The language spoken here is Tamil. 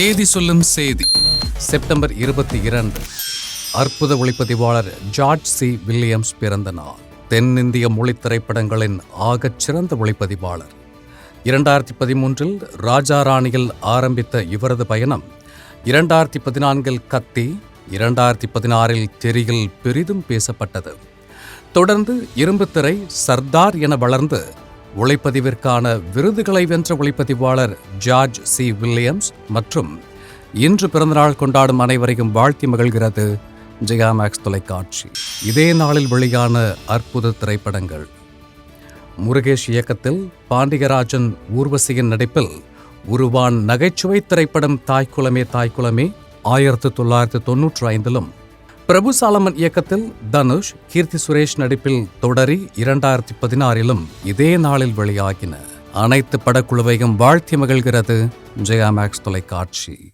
செய்தி சொல்லும் செய்தி. செப்டம்பர் இருபத்தி இரண்டு. அற்புத ஒளிப்பதிவாளர் ஜார்ஜ் சி. வில்லியம்ஸ் பிறந்த நாள். தென்னிந்திய மொழி திரைப்படங்களின் ஆகச் சிறந்த ஒளிப்பதிவாளர். இரண்டாயிரத்தி பதிமூன்றில் ராஜா ராணியில் ஆரம்பித்த இவரது பயணம் இரண்டாயிரத்தி பதினான்கில் கத்தி இரண்டாயிரத்தி பதினாறில் தெறியில் பெரிதும் பேசப்பட்டது. தொடர்ந்து இரும்புத்திரை சர்தார் என வளர்ந்து ஒளிப்பதிவிற்கான விருதுகளை வென்ற ஒளிப்பதிவாளர் ஜார்ஜ் சி. வில்லியம்ஸ் மற்றும் இன்று பிறந்தநாள் கொண்டாடும் அனைவரையும் வாழ்த்தி மகிழ்கிறது ஜெயா மேக்ஸ் தொலைக்காட்சி. இதே நாளில் வெளியான அற்புத திரைப்படங்கள். முருகேஷ் இயக்கத்தில் பாண்டியராஜன் ஊர்வசியின் நடிப்பில் உருவான் நகைச்சுவை திரைப்படம் தாய்க்குலமே தாய்க்குலமே ஆயிரத்து தொள்ளாயிரத்து தொன்னூற்றி ஐந்திலும் பிரபு சாலமன் இயக்கத்தில் தனுஷ் கீர்த்தி சுரேஷ் நடிப்பில் தொடரி இரண்டாயிரத்தி பதினாறிலும் இதே நாளில் வெளியாகின. அனைத்து படக்குழுவையும் வாழ்த்தி மகிழ்கிறது ஜெயா மேக்ஸ் தொலைக்காட்சி.